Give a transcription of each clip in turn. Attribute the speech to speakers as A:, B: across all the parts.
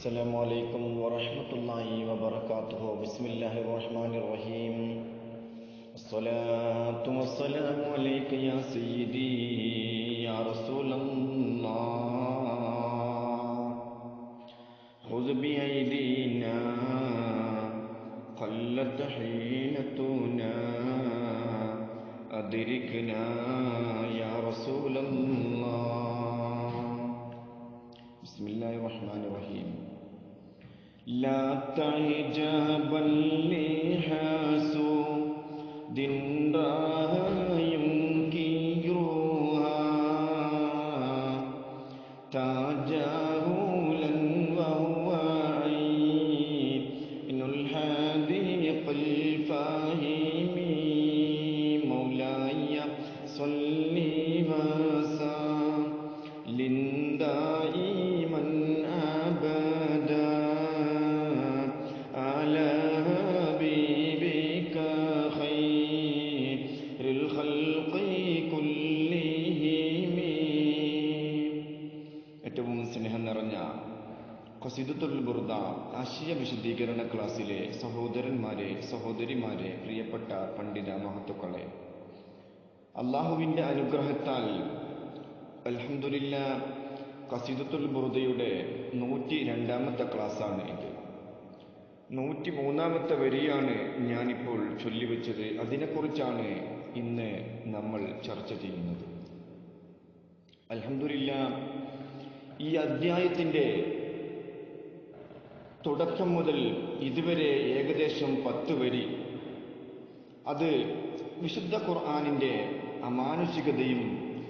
A: السلام عليكم ورحمة الله وبركاته بسم الله الرحمن الرحيم الصلاة والسلام عليك يا سيدي يا رسول الله خذ بأيدينا قلت حيلتنا أدركنا يا رسول الله لا تعجبا لحاسو دن راه ينكروها تعجبا ബുർദ ആശയ വിശദീകരണ ക്ലാസ്സിലെ സഹോദരന്മാരെ സഹോദരിമാരെ പ്രിയപ്പെട്ട പണ്ഡിത മഹത്തുക്കളെ. അള്ളാഹുവിന്റെ അനുഗ്രഹത്താൽ അലഹമുല്ല കസിദത്തുൽ ബുറുദയുടെ നൂറ്റി രണ്ടാമത്തെ ക്ലാസ്സാണ് ഇത്. നൂറ്റി മൂന്നാമത്തെ വരിയാണ് ഞാനിപ്പോൾ ചൊല്ലിവെച്ചത്. അതിനെക്കുറിച്ചാണ് ഇന്ന് നമ്മൾ ചർച്ച ചെയ്യുന്നത്. അലഹമുല്ല ഈ അധ്യായത്തിന്റെ തുടക്കം മുതൽ ഇതുവരെ ഏകദേശം പത്ത് വരി. അത് വിശുദ്ധ ഖുർആാനിന്റെ അമാനുഷികതയും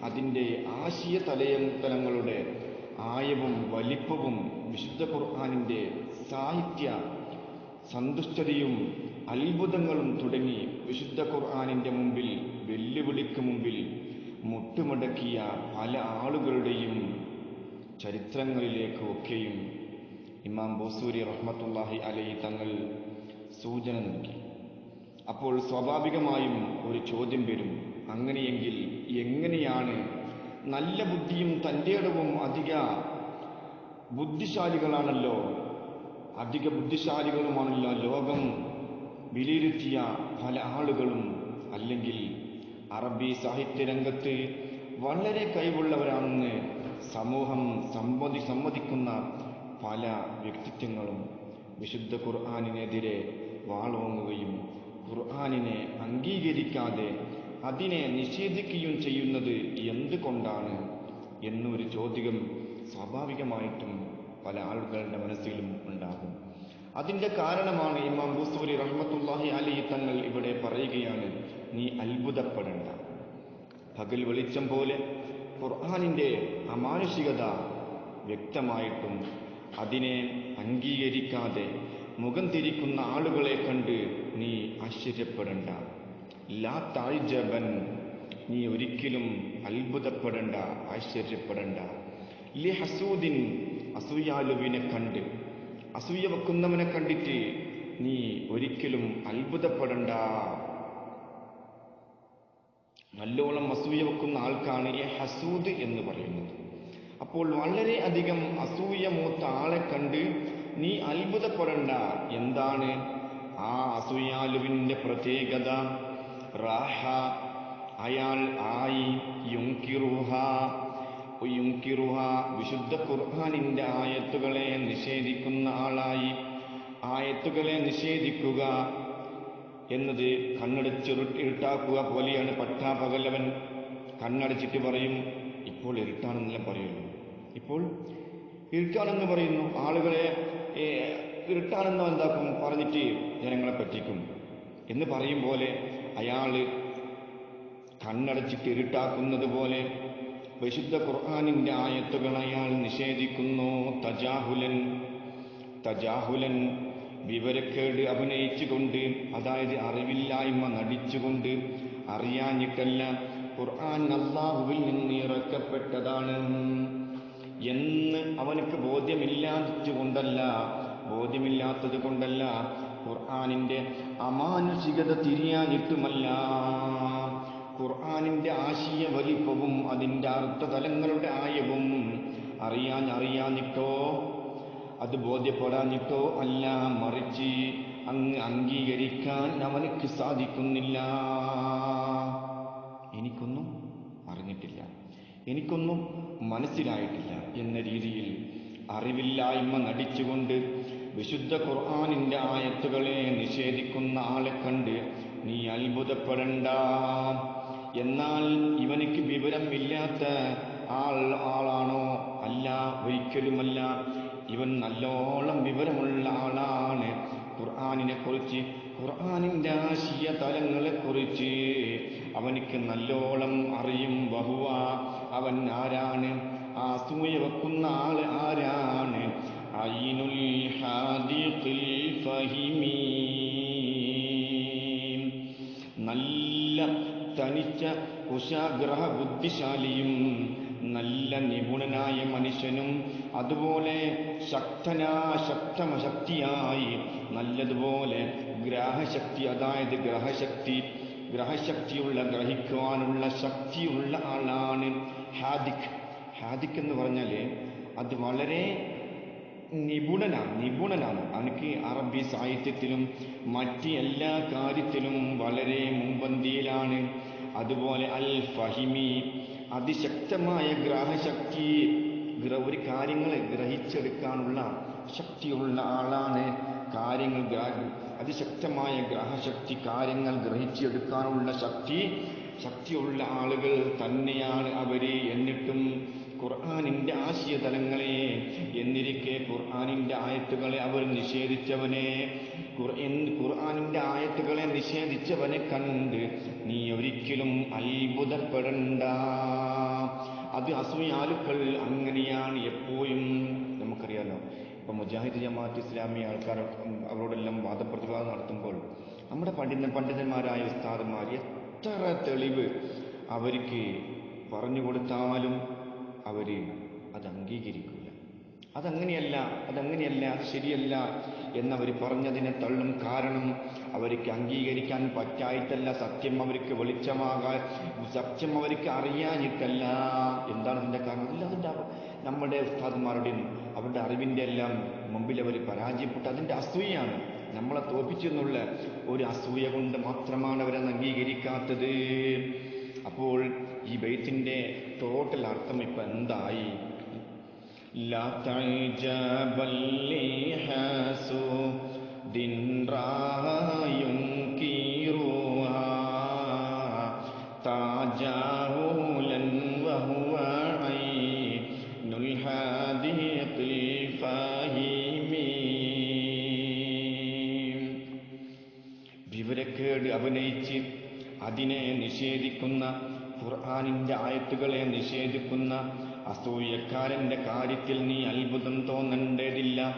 A: അതിന്റെ ആശയ തലയം തലങ്ങളുടെ ആയവും വലിപ്പവും വിശുദ്ധ ഖുർആാനിന്റെ സാഹിത്യ സന്തുഷ്ടതയും അത്ഭുതങ്ങളും തുടങ്ങി വിശുദ്ധ ഖുർആാനിന്റെ മുമ്പിൽ വെല്ലുവിളിക്ക് മുമ്പിൽ മുട്ടുമടക്കിയ പല ആളുകളുടെയും ചരിത്രങ്ങളിലേക്ക് ഒക്കെയും ഇമാം ബോസൂരി റഹ്മത്തുല്ലാഹി അലൈ തങ്ങൾ സൂചന നൽകി. അപ്പോൾ സ്വാഭാവികമായും ഒരു ചോദ്യം വരും. അങ്ങനെയെങ്കിൽ എങ്ങനെയാണ് നല്ല ബുദ്ധിയും തന്റെ ഇടവും അധിക ബുദ്ധിശാലികളാണല്ലോ? അധിക ബുദ്ധിശാലികളുമാണല്ലോ ലോകം വിലയിരുത്തിയ പല ആളുകളും. അല്ലെങ്കിൽ അറബി സാഹിത്യ രംഗത്ത് വളരെ കഴിവുള്ളവരാണെന്ന് സമൂഹം സമ്മതി സമ്മതിക്കുന്ന പല വ്യക്തിത്വങ്ങളും വിശുദ്ധ ഖുർആാനിനെതിരെ വാളോങ്ങുകയും ഖുർആാനിനെ അംഗീകരിക്കാതെ അതിനെ നിഷേധിക്കുകയും ചെയ്യുന്നത് എന്തുകൊണ്ടാണ് എന്നൊരു ചോദ്യം സ്വാഭാവികമായിട്ടും പല ആളുകളുടെ മനസ്സിലും ഉണ്ടാകും. അതിന്റെ കാരണമാണ് ഇമാം ബുസൂരി റഹ്മത്തുല്ലാഹി അലി തങ്ങൾ ഇവിടെ പറയുകയാണ് നീ അത്ഭുതപ്പെടേണ്ട. പകൽ വെളിച്ചം പോലെ ഖുർആാനിന്റെ അമാനുഷികത വ്യക്തമായിട്ടും അതിനെ അംഗീകരിക്കാതെ മുഖം തിരിക്കുന്ന ആളുകളെ കണ്ട് നീ ആശ്ചര്യപ്പെടണ്ട. ലാ താഴ്ജബൻ നീ ഒരിക്കലും അത്ഭുതപ്പെടേണ്ട ആശ്ചര്യപ്പെടണ്ട. ലി ഹസൂദിൻ അസൂയാലുവിനെ കണ്ട് അസൂയ വെക്കുന്നവനെ കണ്ടിട്ട് നീ ഒരിക്കലും അത്ഭുതപ്പെടണ്ട. നല്ലോണം അസൂയ വെക്കുന്ന ആൾക്കാണ് ഈ ഹസൂദ് എന്ന് പറയുന്നത്. അപ്പോൾ വളരെ അധികം അസൂയ മൂത്ത ആളെ കണ്ട് നീ അത്ഭുതപ്പെടണ്ട. എന്താണ്? ആ അസൂയാലുവിന്റെ പ്രത്യേകത. റാഹ. അയാൾ ആയി. യുങ്കിറുഹ യുങ്കിറുഹ വിശുദ്ധ ഖുർഹാനിന്റെ ആയത്തുകളെ നിഷേധിക്കുന്ന ആളായി. ആയത്തുകളെ നിഷേധിക്കുക എന്നത് കണ്ണടച്ച് ഇരുട്ടാക്കുക പോലെയാണ് പട്ടാപകലവൻ. കണ്ണടച്ചിട്ട് പറയും ഇപ്പോൾ ഇരുട്ടാണെന്നെല്ലാം പറയുള്ളൂ. ഇപ്പോൾ ഇരുട്ടാണെന്ന് പറയുന്നു. ആളുകളെ ഇരുട്ടാണെന്ന് എന്താക്കും പറഞ്ഞിട്ട് ജനങ്ങളെ പറ്റിക്കും. എന്ന് പറയും പോലെ അയാൾ കണ്ണടച്ചിട്ട് ഇരുട്ടാക്കുന്നത് പോലെ വിശുദ്ധ ഖുർആാനിന്റെ ആയത്തുകൾ അയാൾ നിഷേധിക്കുന്നു. തജാഹുലൻ തജാഹുലൻ വിവരക്കേട് അഭിനയിച്ചുകൊണ്ട് അതായത് അറിവില്ലായ്മ നടിച്ചുകൊണ്ട് അറിയാഞ്ഞിട്ടല്ല ഖുർആൻ അള്ളാഹുവിൽ നിന്ന് ഇറക്കപ്പെട്ടതാണ്. എന്ന് അവനക്ക് ബോധ്യമില്ലാത്തതുകൊണ്ടല്ല ബോധ്യമില്ലാത്തത് കൊണ്ടല്ല. ഖുർആാനിന്റെ അമാനുഷികത തിരിയാനിട്ടുമല്ല ഖുർആാനിന്റെ ആശയ വലിപ്പവും അതിന്റെ അർത്ഥതലങ്ങളുടെ ആയവും അറിയാൻ അറിയാനിട്ടോ അത് ബോധ്യപ്പെടാനിട്ടോ അല്ല. മറിച്ച് അങ്ങ് അംഗീകരിക്കാൻ അവനക്ക് സാധിക്കുന്നില്ല. എനിക്കൊന്നും അറിഞ്ഞിട്ടില്ല. എനിക്കൊന്നും മനസ്സിലായിട്ടില്ല എന്ന രീതിയിൽ അറിവില്ലായ്മ നടിച്ചുകൊണ്ട് വിശുദ്ധ ഖുർആാനിന്റെ ആയത്തുകളെ നിഷേധിക്കുന്ന ആളെ കണ്ട് നീ അത്ഭുതപ്പെടണ്ട എന്നാൽ ഇവനിക്ക് വിവരമില്ലാത്ത ആൾ ആളാണോ? അല്ല ഒരിക്കലുമല്ല. ഇവൻ നല്ലോളം വിവരമുള്ള ആളാണ്. ഖുർആാനിനെ കുറിച്ച് ഖുർആാനിന്റെ ആശയ തലങ്ങളെക്കുറിച്ച് അവനിക്ക് നല്ലോളം അറിയും ബഹുവ. അവൻ ആരാണ്? ആ സൂയ വെക്കുന്ന ആൾ ആരാണ്? ഐനുൽ ഹാദിഖിൽ നല്ല തനിച്ച കുശാഗ്രഹ ബുദ്ധിശാലിയും നല്ല നിപുണനായ മനുഷ്യനും അതുപോലെ ശക്തനാ ശക്തമശക്തിയായി നല്ലതുപോലെ ഗ്രാഹശക്തി അതായത് ഗ്രഹശക്തി ഗ്രഹശക്തിയുള്ള ഗ്രഹിക്കുവാനുള്ള ശക്തിയുള്ള ആളാണ് ഹാദിഖ്. ഹാദിഖ് എന്ന് പറഞ്ഞാൽ അത് വളരെ നിപുണനാണ് നിപുണനാണ്. അവനക്ക് അറബി സാഹിത്യത്തിലും മറ്റ് എല്ലാ കാര്യത്തിലും വളരെ മുൻപന്തിയിലാണ്. അതുപോലെ അൽ ഫഹിമി അതിശക്തമായ ഗ്രാഹശക്തി ഗ്ര- ഒരു കാര്യങ്ങളെ ഗ്രഹിച്ചെടുക്കാനുള്ള ശക്തിയുള്ള ആളാണ് കാര്യങ്ങൾ അതിശക്തമായ ഗ്രഹശക്തി കാര്യങ്ങൾ ഗ്രഹിച്ചെടുക്കാനുള്ള ശക്തി ശക്തിയുള്ള ആളുകൾ തന്നെയാണ് അവർ എന്നിട്ടും ഖുർആാനിന്റെ ആശയതലങ്ങളെ എന്നിരിക്കെ ഖുർആാനിന്റെ ആയത്തുകളെ അവർ നിഷേധിച്ചവനെ ഖുർആാനിന്റെ ആയത്തുകളെ നിഷേധിച്ചവനെ കണ്ട് നീ ഒരിക്കലും അത്ഭുതപ്പെടണ്ട. അത് അസൂയാലുക്കൾ അങ്ങനെയാണ് എപ്പോഴും. നമുക്കറിയാലോ ഇപ്പം മുജാഹിദ് ജമാഅത്ത് ഇസ്ലാമി ആൾക്കാർ അവരോടെല്ലാം വാദപ്രതിവാദം നടത്തുമ്പോൾ നമ്മുടെ പണ്ഡിത പണ്ഡിതന്മാരായ ഉസ്താദന്മാർ എത്ര തെളിവ് അവർക്ക് പറഞ്ഞു കൊടുത്താലും അവർ അത് അംഗീകരിക്കില്ല അതങ്ങനെയല്ല അതങ്ങനെയല്ല അത് ശരിയല്ല എന്നവർ പറഞ്ഞതിനെ തള്ളും കാരണം അവർക്ക് അംഗീകരിക്കാൻ പറ്റായിട്ടല്ല സത്യം അവർക്ക് വെളിച്ചമാകാൻ സത്യം അവർക്ക് അറിയാനിട്ടല്ല എന്താണ് അതിന്റെ കാരണം? അതില്ല അതിന്റെ നമ്മുടെ ഉസ്താദന്മാരുടെയും അവരുടെ അറിവിന്റെ എല്ലാം മുമ്പിൽ അവർ പരാജയപ്പെട്ടു. അതിന്റെ അസൂയാണ് നമ്മളെ തോപ്പിച്ചു എന്നുള്ള ഒരു അസൂയ കൊണ്ട് മാത്രമാണ് അവരെ അംഗീകരിക്കാത്തത്. അപ്പോൾ ഈ ബൈത്തിന്റെ ടോട്ടൽ അർത്ഥം ഇപ്പം എന്തായി? لا تعجبا لحسود ينكرها تجاهلا وهو عين الحديق الفاهم വിവരക്കേട് അഭിനയിച്ച് അതിനെ നിഷേധിക്കുന്ന ഖുർആാനിന്റെ ആയത്തുകളെ നിഷേധിക്കുന്ന അസൂയക്കാരന്റെ കാര്യത്തിൽ നീ അത്ഭുതം തോന്നേണ്ടതില്ല.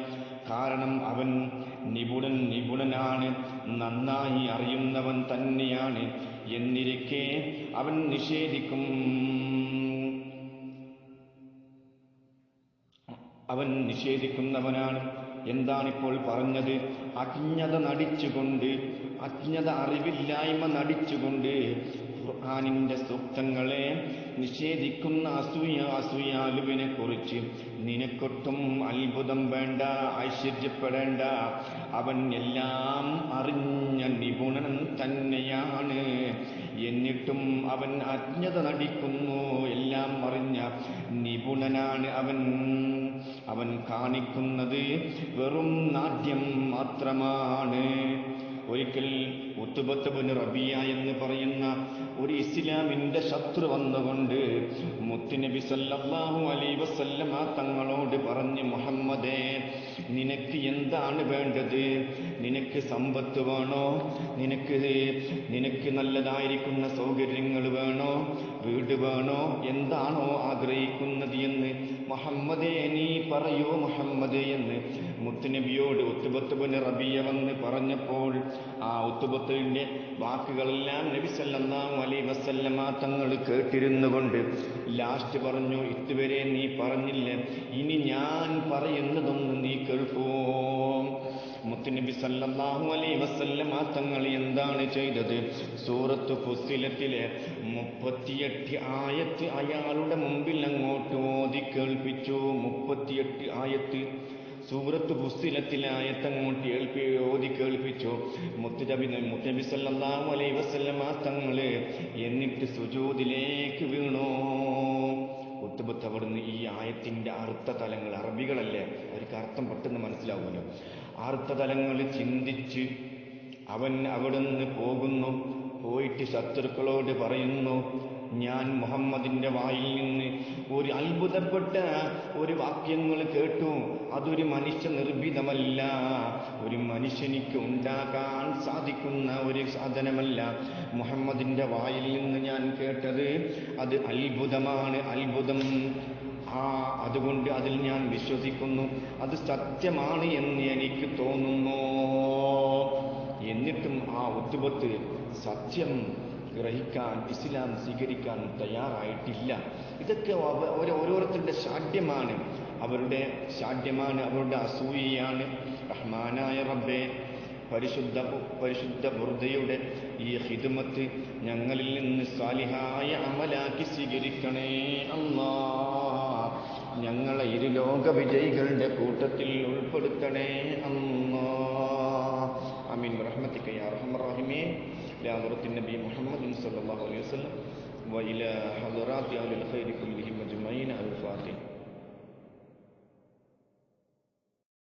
A: കാരണം അവൻ നിപുണൻ നിപുണനാണ് നന്നായി അറിയുന്നവൻ തന്നെയാണ്. എന്നിരിക്കെ അവൻ നിഷേധിക്കും. അവൻ നിഷേധിക്കുന്നവനാണ്. എന്താണിപ്പോൾ പറഞ്ഞത്? അജ്ഞത നടിച്ചുകൊണ്ട് അജ്ഞത അറിവില്ലായ്മ നടിച്ചുകൊണ്ട് ഖുർആാനിന്റെ സൂക്തങ്ങളെ നിഷേധിക്കുന്ന അസൂയ അസൂയാലുവിനെ കുറിച്ച് നിനക്കൊട്ടും അത്ഭുതം വേണ്ട ഐശ്വര്യപ്പെടേണ്ട. അവൻ എല്ലാം അറിഞ്ഞ നിപുണൻ തന്നെയാണ്. എന്നിട്ടും അവൻ അജ്ഞത നടിക്കുന്നു. എല്ലാം അറിഞ്ഞ നിപുണനാണ് അവൻ. അവൻ കാണിക്കുന്നത് വെറും നാട്യം മാത്രമാണ്. ഒരിക്കൽ ഉത്തുബത്തുബിന് റബിയ എന്ന് പറയുന്ന ഒരു ഇസ്ലാമിന്റെ ശത്രു വന്നുകൊണ്ട് മുത്തുനബി സല്ലാഹു അലൈഹി വസല്ലമ തങ്ങളോട് പറഞ്ഞ് മുഹമ്മദേ നിനക്ക് എന്താണ് വേണ്ടത്? നിനക്ക് സമ്പത്ത് വേണോ? നിനക്ക് നിനക്ക് നല്ലതായിരിക്കുന്ന സൗകര്യങ്ങൾ വേണോ? വീട് വേണോ? എന്താണോ ആഗ്രഹിക്കുന്നത്? എന്ന് മുഹമ്മദേ നീ പറയൂ മുഹമ്മദ് എന്ന് മുത്തുനബിയോട് ഉത്തുബത്തുബിന് റബിയ വന്ന് പറഞ്ഞപ്പോൾ ആ ഉത്തുബത്തുവിന്റെ വാക്കുകളെല്ലാം നബി സല്ലല്ലാഹു അലൈഹി വസല്ലമ തങ്ങൾ കേട്ടിരുന്നു കൊണ്ട് ലാസ്റ്റ് പറഞ്ഞു ഇതുവരെ നീ പറഞ്ഞില്ല. ഇനി ഞാൻ കേൾക്കൂ മുത്തുനബി സല്ലല്ലാഹു അലൈഹി വസല്ലമ തങ്ങൾ എന്താണ് ചെയ്തത്? സൂറത്ത് ഫുസിലത്തിലെ മുപ്പത്തിയെട്ട് ആയത്ത് അയാളുടെ മുമ്പിൽ അങ്ങോട്ട് ഓതി കേൾപ്പിച്ചു. മുപ്പത്തിയെട്ട് ആയത്ത് സൂറത്ത് പുസ്തിലത്തിലെ ആയത്തങ്ങോട്ട് ഏൽപ്പി ഓതി കേൾപ്പിച്ചു. മുത്തുനബി മുത്തനബി സല്ലല്ലാഹു അലൈഹി വസല്ലമ തങ്ങൾ എന്നിട്ട് സുജൂദിലേക്ക് വീണോ. കുത്തുബത്ത് അവിടുന്ന് ഈ ആയത്തിന്റെ അർത്ഥ തലങ്ങൾ അറബികളല്ലേ? അവർക്ക് അർത്ഥം പെട്ടെന്ന് മനസ്സിലാവുമല്ലോ. അർത്ഥതലങ്ങൾ ചിന്തിച്ച് അവൻ അവിടുന്ന് പോകുന്നു പോയിട്ട് ശത്രുക്കളോട് പറയുന്നു ഞാൻ മുഹമ്മദിന്റെ വായിൽ നിന്ന് ഒരു അത്ഭുതപ്പെട്ട ഒരു വാക്യങ്ങൾ കേട്ടു. അതൊരു മനുഷ്യ നിർഭിതമല്ല ഒരു മനുഷ്യനിക്ക് ഉണ്ടാക്കാൻ സാധിക്കുന്ന ഒരു സാധനമല്ല മുഹമ്മദിന്റെ വായിൽ നിന്ന് ഞാൻ കേട്ടത്. അത് അത്ഭുതമാണ്. അത്ഭുതം ആ അതുകൊണ്ട് അതിൽ ഞാൻ വിശ്വസിക്കുന്നു. അത് സത്യമാണ് എന്ന് എനിക്ക് തോന്നുന്നു. എന്നിട്ടും ആ ഒത്തുപത്ത് സത്യം ഗ്രഹിക്കാൻ ഇസ്ലാം സ്വീകരിക്കാൻ തയ്യാറായിട്ടില്ല. ഇതൊക്കെ ഓരോ- ഓരോരുത്തരുടെ ശാഠ്യമാണ്. അവരുടെ ശാഠ്യമാണ് അവരുടെ അസൂയയാണ്. റഹ്മാനായ റബ്ബെ പരിശുദ്ധ പരിശുദ്ധ ബുർദയുടെ ഈ ഹിദുമത്ത് ഞങ്ങളിൽ നിന്ന് സാലിഹായ അമലാക്കി സ്വീകരിക്കണേ അല്ലാ ഞങ്ങളെ ഇരുലോക വിജയികളുടെ കൂട്ടത്തിൽ ഉൾപ്പെടുത്തണേ അല്ലാ ആമീൻ برحمتك يا ارحم الراحمين لحضرة النبي محمد صلى الله عليه وسلم وإلى حضرات أهل الخير كلهم أجمعين الفاتح